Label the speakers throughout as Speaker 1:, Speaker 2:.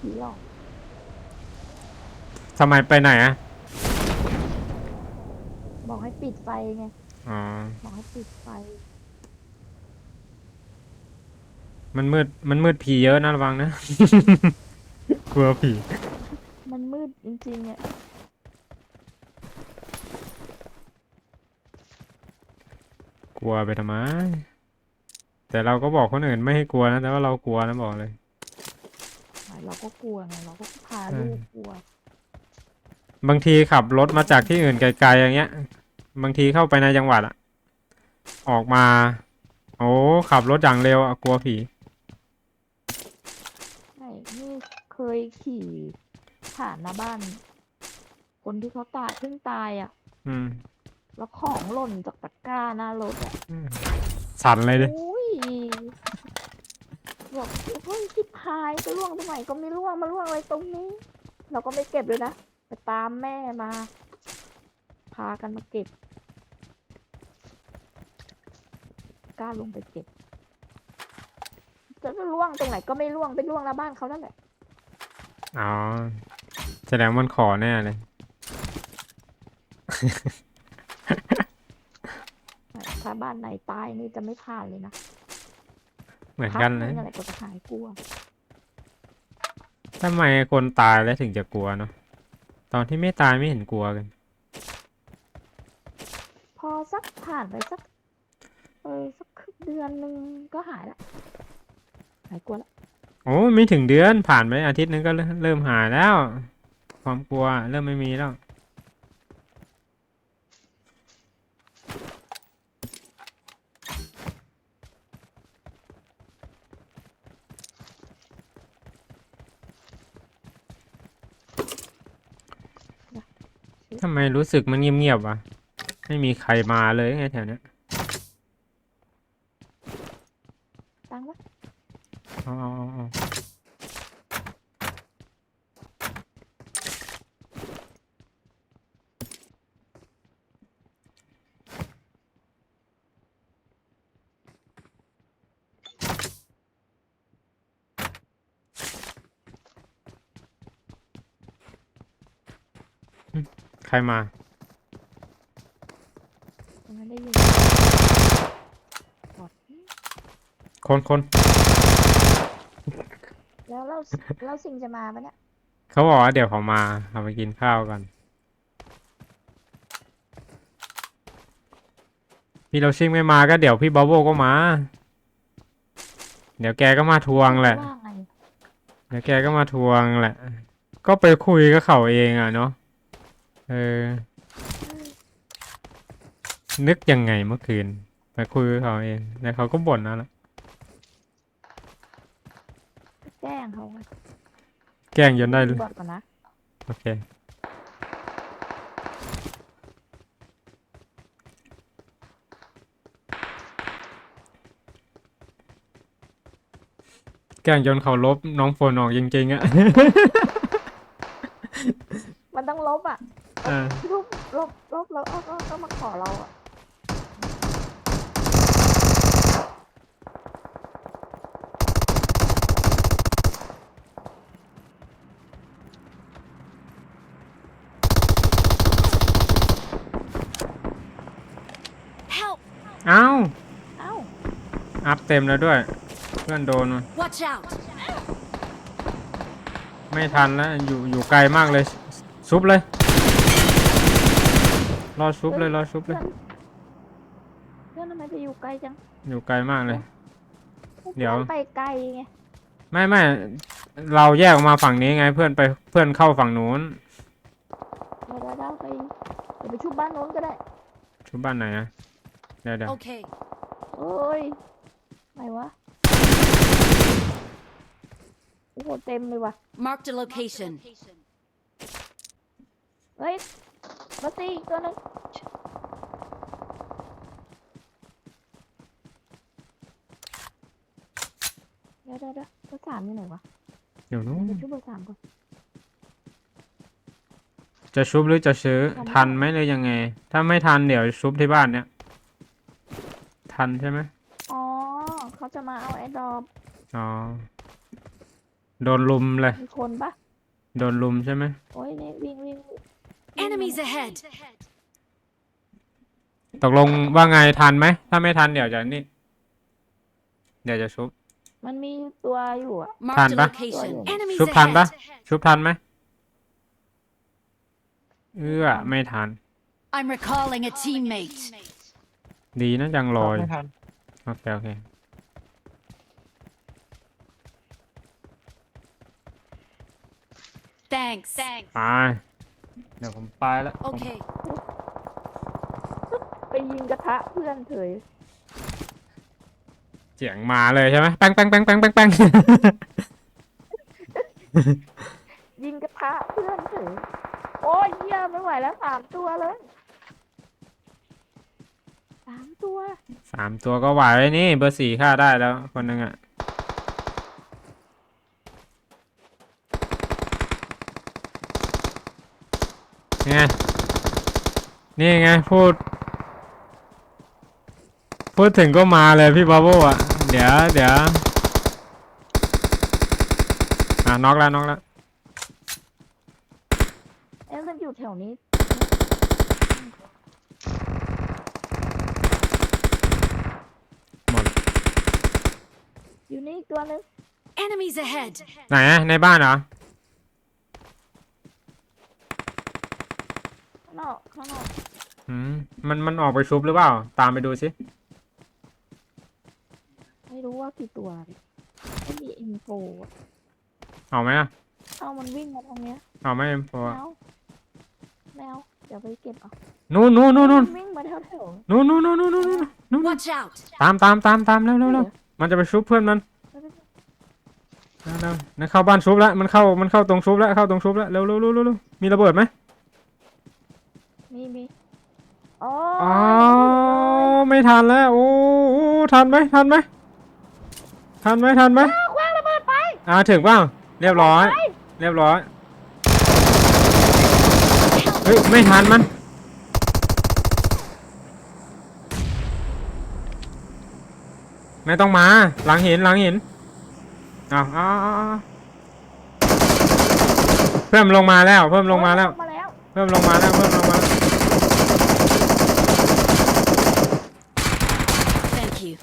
Speaker 1: ผีหลอก
Speaker 2: ทำไมไปไหนอะ
Speaker 1: บอกให้ปิดไฟไง
Speaker 2: อ๋อ
Speaker 1: บอกให้ปิดไฟ
Speaker 2: มันมืด มันมืดผีเยอะนะระวังนะ กลัวผี
Speaker 1: มันมืดจริงๆอะ
Speaker 2: กลัวไปทำไม แต่เราก็บอกคนอื่นไม่ให้กลัวนะ แต่ว่าเรากลัวนะบอกเลย
Speaker 1: เราก็กลัวไงเราก็พา
Speaker 2: เออ
Speaker 1: ลูกกลัว
Speaker 2: บางทีขับรถมาจากที่อื่นไกลๆอย่างเงี้ย บางทีเข้าไปในจังหวัดอะออกมา โอ้ขับรถอย่างเร็วอะกลัวผี
Speaker 1: ใช่นี่เคยขี่ผ่านหน้าบ้าน คนที่เขาตายเพิ่งตายอะ
Speaker 2: อืม
Speaker 1: แล้วของหล่นจากตะกร้าหน้ารถอะ
Speaker 2: สั่นเลยดิ
Speaker 1: อุ้ย บอกเฮ้ยชิบหายไปล่วงตรงไหนก็ไม่ล่วงมาล่วงอะไรตรงนี้ เราก็ไม่เก็บเลยนะไปตามแม่มา พากันมาเก็บกล้าลงไปเก็บจะล่วงตรงไหนก็ไม่ล่วงไปล่วงหน้าบ้านเขานั่นแหละ
Speaker 2: อ๋อแสดงมันขอแน่เลย
Speaker 1: ถ้าบ้านไหนตายนี่จะไม่ผ่านเลยนะ
Speaker 2: เหมือนกันเลย
Speaker 1: พัหงอะไรก็จะหายกลัว
Speaker 2: ทำไมคนตายแล้วถึงจะกลัวเนาะตอนที่ไม่ตายไม่เห็นกลัวกัน
Speaker 1: พอสักผ่านไปสักเออสักเดือนหนึ่งก็หายละหายกลัวละ
Speaker 2: โอ้ไม่ถึงเดือนผ่านไปอาทิตย์นึงก็เริ่มเริ่มหายแล้ว ความกลัวเริ่มไม่มีแล้ว ทำไมรู้สึกมันเงียบๆวะ ไม่มีใครมาเลยไงแถวเนี้ย
Speaker 1: ตังวะ
Speaker 2: เอาเอาเอาเอา ใครมา
Speaker 1: ตรงนั้นได้ยินบอด
Speaker 2: คนคน
Speaker 1: แล้วเราเราสิงจะมาปะเนี่ย
Speaker 2: เขาบอกว่าเดี๋ยวเขามาเอาไปกินข้าวกันพี่เราชิงไม่มาก็เดี๋ยวพี่บอบโบก็มา เดี๋ยวแกก็มาทวงแหละ
Speaker 1: ว่าไง
Speaker 2: เดี๋ยวแกก็มาทวงแหละ ก็ไปคุยกับเขาเองอะเนาะ เออ นึกยังไงเมื่อคืนไปคุยกับเขาเองแล้วเขาก็บ่นนะละ
Speaker 1: แจ้งเขาไง
Speaker 2: แกล้งจนได้เลย
Speaker 1: บอดก่อนนะ
Speaker 2: โอเค แกล้งจนเขาลบน้องโฟนออกจริงๆอะ
Speaker 1: มันต้องลบ อะ
Speaker 2: อ่า
Speaker 1: ลบลบลบแล้วเอาเอาเอามาขอเราอะ
Speaker 3: Help!
Speaker 2: เอ้า
Speaker 1: เอ้า
Speaker 2: อัพเต็มแล้วด้วย เพื่อนโดนว่ะ
Speaker 3: Watch out!
Speaker 2: ไม่ทันแล้วอยู่อยู่ไกลมากเลย ซุปเลย รอซุปเลยรอซุปเล
Speaker 1: เพื่อยนเพื่อนทำไมไปอยู่ไกลจัง
Speaker 2: อยู่ไกลมากเลย เดี๋ยว
Speaker 1: พื่อนไปไกลไง
Speaker 2: ไม่ไม่เราแยกออกมาฝั่งนี้ไงเพื่อนไปเพื่อนเข้าฝั่งนู้น
Speaker 1: เดี๋ยวเดี๋ยวเดี๋ยวไปเดี๋ยวไปชุบบ้านโน้นก็ได้
Speaker 2: ชุบบ้านไหนอะเดี๋ยวเดี๋ยว
Speaker 3: Okay.
Speaker 1: เอ้ยไหนวะโอ้โหเต็มเลยว่ะ
Speaker 3: Marked a location.
Speaker 1: เฮ้ย มาสิอีกตัวหนึงเดี๋ยวเดี๋ยวเดี๋ยวเบอร์สามอยู่ไหนวะ
Speaker 2: อยู่นู้น
Speaker 1: เดี๋ยวชุบเบอร์สามก่อน
Speaker 2: จะชุบหรือจะซื้อ
Speaker 1: ทั
Speaker 2: ทัน
Speaker 1: น
Speaker 2: ไหมหรือยังไง ถ้าไม่ทันเดี๋ยวชุบที่บ้านเนี่ย ทันใช่ไหม
Speaker 1: อ๋อเขาจะมาเอาไอ้ดอก
Speaker 2: อ๋อโดนลุมเลย
Speaker 1: มีคนปะ
Speaker 2: โดนลุมใช่ไหม
Speaker 1: โอ้ยนี่วิ่งวิ่งวิ่ง
Speaker 3: Enemies ahead.
Speaker 2: ตกลงว่าไงทันไหม ถ้าไม่ทันเดี๋ยวจะนี่ เดี๋ยวจะชุบ
Speaker 1: มันมีตัวอยู่อะ
Speaker 3: Marked a
Speaker 2: Tan ba?
Speaker 3: location. Enemies
Speaker 2: ชุบทันปะ
Speaker 3: ahead.
Speaker 2: ชุบทันไหมเอื้อไม่ทัน
Speaker 3: I'm recalling a teammate.
Speaker 2: ดีนะยังลอย
Speaker 4: ไม่ทัน
Speaker 2: โอเคโอเค
Speaker 3: Thanks. Thanks.
Speaker 2: ไป เดี๋ยวผมไปแล้ว
Speaker 3: Okay.
Speaker 1: ไปยิงกระทะเพื่อนเฉย
Speaker 2: เสียงมาเลยใช่ไหมแป้งแป้งแป้งแป้งแป้งแป้ง
Speaker 1: ยิงกระทะเพื่อนเฉยโอ้ยเยี่ยไม่ไหวแล้วสามตัวเลยสามตัว
Speaker 2: สามตัวก็ไหวนี่ เบอร์สี่ฆ่าได้แล้วคนหนึ่งอะ ไง นี่ไงพูด พูดถึงก็มาเลยพี่บาโบอะ เดี๋ยวเดี๋ยวอะน็อกแล้วน็อกแล้ว
Speaker 1: เอ๊ะมันอยู่แถวนี้
Speaker 2: หมด
Speaker 1: อยู่นี่อีกตัวหนึง
Speaker 3: Enemies ahead.
Speaker 2: ไหนอะในบ้านเหรอ
Speaker 1: ข้าง นอกข้างนอก
Speaker 2: อืมมันมันออกไปชุบหรือเปล่า ตามไปดูสิ
Speaker 1: ไม่รู้ว่ากี่ตัวดิไม่มีอินโฟอะ
Speaker 2: เอาไหมอะ
Speaker 1: เอามันวิ่งมาทางเนี้ย
Speaker 2: เอาไหมเอ็มโฟ
Speaker 1: แมวแมวเดี๋ยวไปเก็บเอา
Speaker 2: นู่นนู่นนู่นนู่น
Speaker 1: มัวิ่งมาแถวแถว
Speaker 2: นู่นนู่นนู่นนู่นนู่นนู่น
Speaker 3: Watch out.
Speaker 2: ตามตามตามตามเร็วเร็วเร็วมันจะไปชุบเพื่อนมันเร็วเร็วนั่นเข้าบ้านชุบแล้วมันเข้ามันเข้าตรงชุบแล้วเข้าตรงชุบแล้วเร็วเร็วเร็วเร็วเร็วมีระเบิดไหม
Speaker 1: มีมี อ๋อ
Speaker 2: อ๋อไม่ทันแล้วโอ้โอ้ทันไหมทันไหมทันไหมทันไหม
Speaker 1: อ้าวคว้างระเบิดไป
Speaker 2: อ่าถึงเปล่าเรียบร้อย เรียบร้อยเฮ้ยไม่ทันมันไม่ต้องมา หลังหินหลังหินเอาเอาเอาเอาเพิ่มลงมาแล้ว เพิ่มลงมาแล้ว
Speaker 1: มาแล้ว
Speaker 2: เพิ่มลงมาแล้วเพิ่มลงมาแล้ว
Speaker 3: Thank you.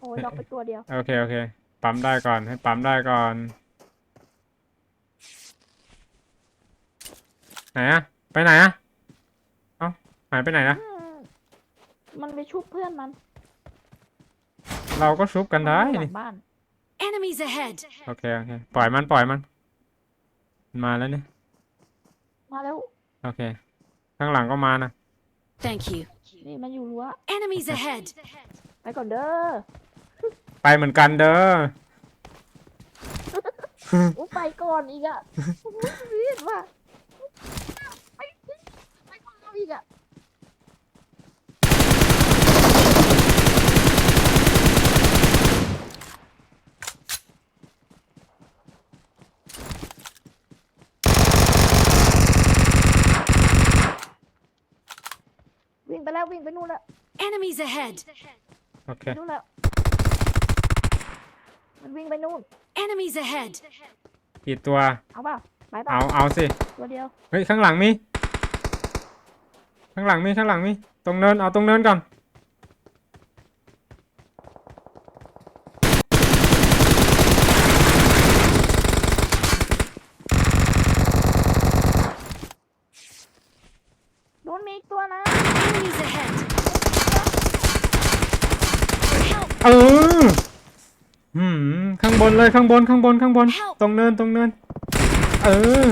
Speaker 1: โอ้ยเราไป ตัวเดียว
Speaker 2: โอเค โอเค ปั๊มได้ก่อน ให้ปั๊มได้ก่อน ไหนอะไปไหนอะเอ้าหายไปไหนนะ
Speaker 1: อืมมันไปชุบเพื่อนมัน
Speaker 2: เราก็ชุบกันได้
Speaker 1: มัอยู่หลั
Speaker 2: นี่
Speaker 1: งบ้าน
Speaker 3: Enemies ahead.
Speaker 2: โอเค โอเค ปล่อยมันปล่อยมันมันมาแล้วเนี่ย
Speaker 1: มาแล้ว
Speaker 2: โอเค ข้างหลังก็มานะ
Speaker 3: Thank you.
Speaker 1: นี่มันอยู่รั้ว
Speaker 3: Enemies ahead.
Speaker 1: ไปก่อนเด้อ
Speaker 2: ไปเหมือนกันเด้อ
Speaker 1: อู้ไปก่อนอีกอะรีบว่ะไปไปก่อนเราอีกอะวิ่งไปแล้ววิ่งไปนู่นแล้ว
Speaker 3: Enemies ahead.
Speaker 2: โอเค
Speaker 1: ไปนู่นแล้ว มันวิ่งไปนู่น
Speaker 3: Enemies ahead.
Speaker 2: กี่ตัว
Speaker 1: เอาเปล่าไปเปล่า
Speaker 2: เอา เอาสิ
Speaker 1: ตัวเดียว
Speaker 2: เฮ้ย ข้างหลังมี ข้างหลังมี ข้างหลังมี ตรงเนิน เอาตรงเนินก่อน
Speaker 1: นู่นมีอีกตัวนะ
Speaker 3: Enemies ahead. Help.
Speaker 2: เออ หืมข้างบนเลยข้างบนข้างบนข้างบน
Speaker 3: Help
Speaker 2: ตรงเนินตรงเนิน เออ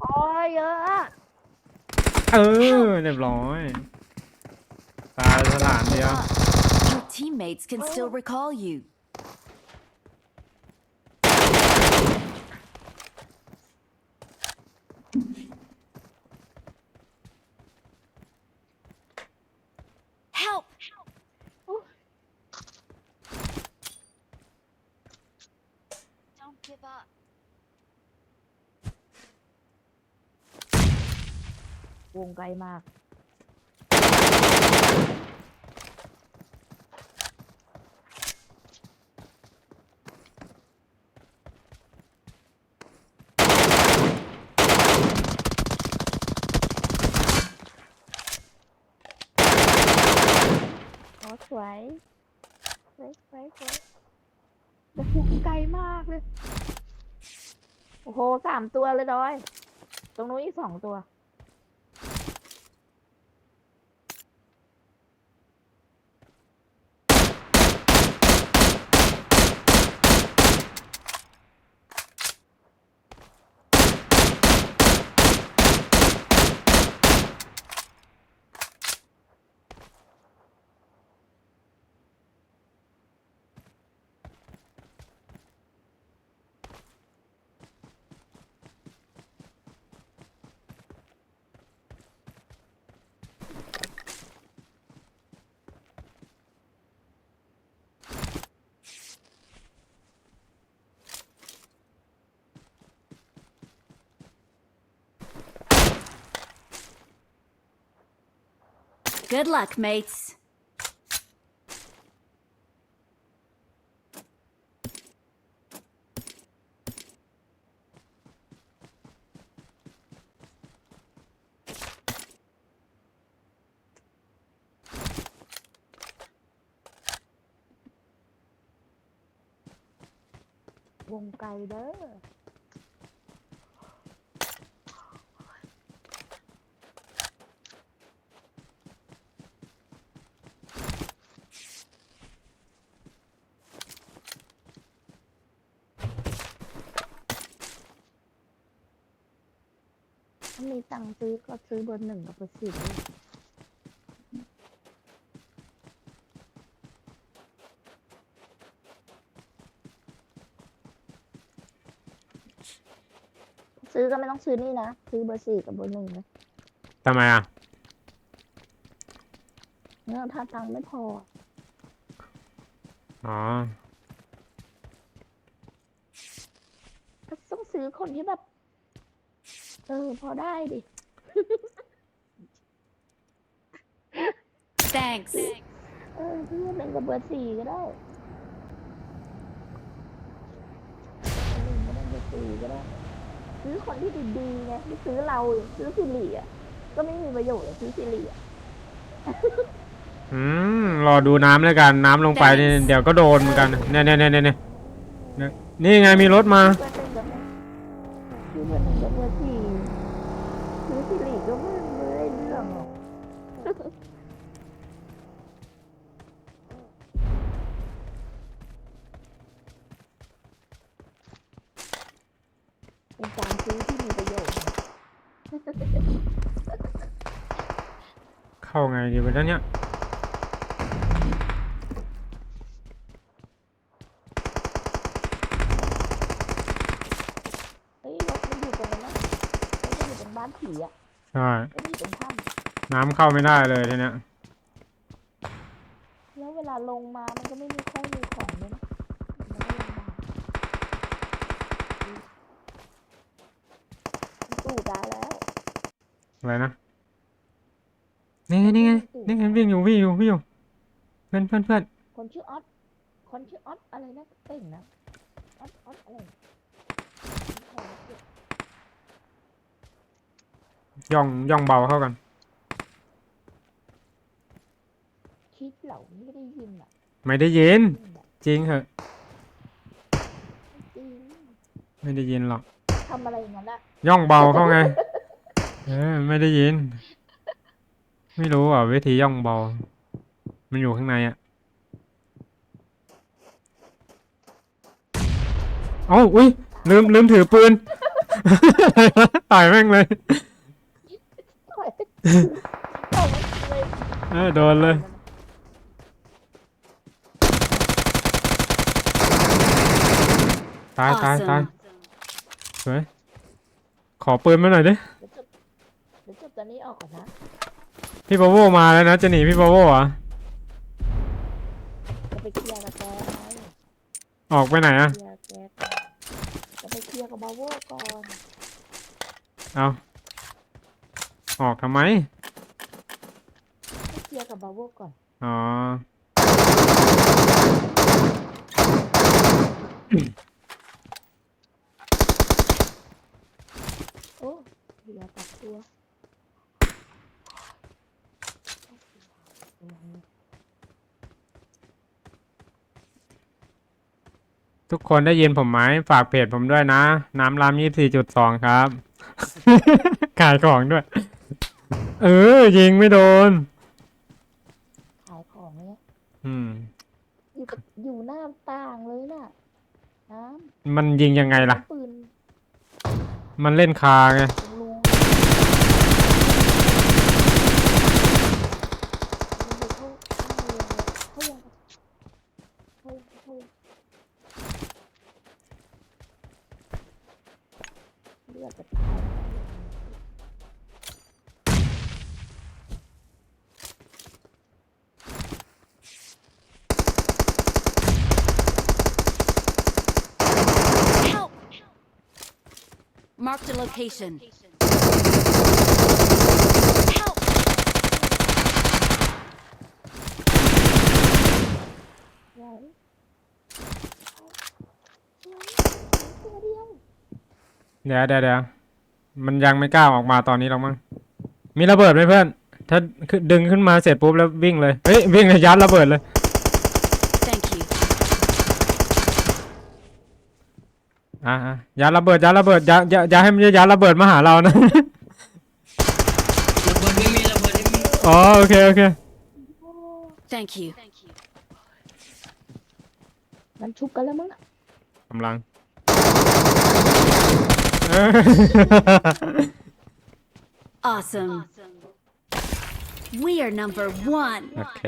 Speaker 1: โอ้ยเยอะอะ
Speaker 2: เออเรียบร้อย ตายสถานเดียว
Speaker 3: Your teammates can still recall you.
Speaker 1: วงไกลมาก โอ้สวย สวยสวยสวยแต่วงไกลมากเลย โอ้โหสามตัวเลยดอย ตรงนู้นอีกสองตัว
Speaker 3: Good luck, mates.
Speaker 1: วงไถ้ามีตังค์ซื้อก็ซื้อเบอร์หนึ่งกับเบอร์สี่เลยซื้อก็ไม่ต้องซื้อนี่นะ ซื้อเบอร์สี่กับเบอร์หนึ่งนะ
Speaker 2: ทำไมอะ
Speaker 1: เนี่ยถ้าตังค์ไม่พอ
Speaker 2: อ๋อ
Speaker 1: ก็ต้องซื้อคนที่แบบ เออ พอได้ดิ
Speaker 3: Thanks.
Speaker 1: เออซื้อเป็นกับเบอร์สี่ก็ได้หนึ่งก็ได้เบอร์สี่ก็ได้ ซื้อคนที่ดีๆไงไม่ซื้อเราซื้อสิริอะ ก็ไม่มีประโยชน์อะซื้อสิริอะ
Speaker 2: อืมรอดูน้ำแล้วกันน้ำลงไปนี่เดี๋ยวก็โดนเหมือนกันเนี่ยเนี่ยเนี่ยเนี่ยเนี่ยนี่ไงมีรถมา
Speaker 1: เบอร์หนึ่งกับซื้อเบอร์หนึ่งกับเบอร์สี่ซื้อ สิริก็ไม่ไม่ได้เรื่องหรอกเป็นการซื้อที่มีประโยชน์นะ
Speaker 2: เข้าไงดีวะเนี่ย
Speaker 1: เฮ้ยรถมันอยู่ตรงนั้นนะรถมันอยู่ตรงบ้านผีอะ
Speaker 2: ใช่
Speaker 1: ไม่ได้อยู่ตรงถ้
Speaker 2: น้ำเข้าไม่ได้เลยทีเนี้ยำ
Speaker 1: แล้วเวลาลงมา มันก็ไม่มีข้องมีของเลยนะมันก็ลำบากตู่ตายแล้ว
Speaker 2: อะไรนะ นี่ไงนี่ไงนี่ไงวิ่งอยู่วิ่งอยู่วิ่งอยู่เพื่อนเพื่อนเพื่อน
Speaker 1: คนชื่อออสคนชื่อออสอะไรนะเต่งนะออสออสอะไร
Speaker 2: ย่องย่องเบาเข้ากัน
Speaker 1: คิดเหล่าไม่ได้ยินอะ
Speaker 2: ไม่ได้ยิน
Speaker 1: ยินแบบ
Speaker 2: จริงเหอะ
Speaker 1: จริง
Speaker 2: ไม่ได้ยินหรอก
Speaker 1: ทำอะไรอย่างนั้นอะ
Speaker 2: ย่องเบาเข้าไง เออไม่ได้ยิน ไม่รู้อะวิธีย่องเบา มันอยู่ข้างในอะ เอ้าอุ้ยลืมลืมถือปืน ตายแม่งเลย
Speaker 1: ต่อยต่อยมัน เลย
Speaker 2: เออโดนเลย ตายตายตาย
Speaker 3: Awesome.
Speaker 2: สวยขอปืนมาหน่อยดิ
Speaker 1: เดี๋ยวจบเดี๋ยวจบตอนนี้ออกก่อนนะ
Speaker 2: พี่ปาโวมาแล้วนะ จะหนีพี่ปาโวเหรอะ
Speaker 1: จะไปเคลียร์กับแกไง
Speaker 2: ออกไปไหนอะ
Speaker 1: เคลียร์แกก่อนจะไปเคลียร์กับบาโวก่อน
Speaker 2: เอา ออกทำไม
Speaker 1: เคลียร์กับบาโวก่อน
Speaker 2: อ๋อ
Speaker 1: โอ้เหลืตัดตัว
Speaker 2: ทุกคนได้ยินผมไหมฝากเพจผมด้วยนะ น้ำรามยี่สี่จุดสองครับ ขายของด้วย เออ ยิงไม่โดน
Speaker 1: ขายของเนี่ย
Speaker 2: อืม
Speaker 1: อยู่กับอยู่หน้าต่างเลยน่ะน้
Speaker 2: มันยิงยังไงำล่ะ
Speaker 1: ปืน
Speaker 2: มันเล่นคาไง
Speaker 1: ตรงรูเขาเขายังเขาเขาเลือดจะตาย
Speaker 3: Help! Marked a location. Help!
Speaker 1: ไหวไหวตัวเดียว
Speaker 2: เดี๋ยวเดี๋ยวเดี๋ยวมันยังไม่กล้าออกมาตอนนี้หรอกมั้งมีระเบิดไหมเพื่อน ถ้าขึ้นดึงขึ้นมาเสร็จปุ๊บแล้ววิ่งเลยเฮ้ยวิ่งเลยยัดระเบิดเลย
Speaker 3: Thank you.
Speaker 2: อะอะยัดระเบิดยัดระเบิดอย่าอย่าอย่าให้มันยัดระเบิดมาหาเรานะ
Speaker 4: ระเบิดไม่มีระเบิดไม่มี
Speaker 2: อ๋อโอเคโอเค
Speaker 3: Thank you.
Speaker 1: มันชุบกันแล้วมั้งน่ะ
Speaker 2: กำลังเออ
Speaker 3: Awesome. We are number one.
Speaker 2: โอเค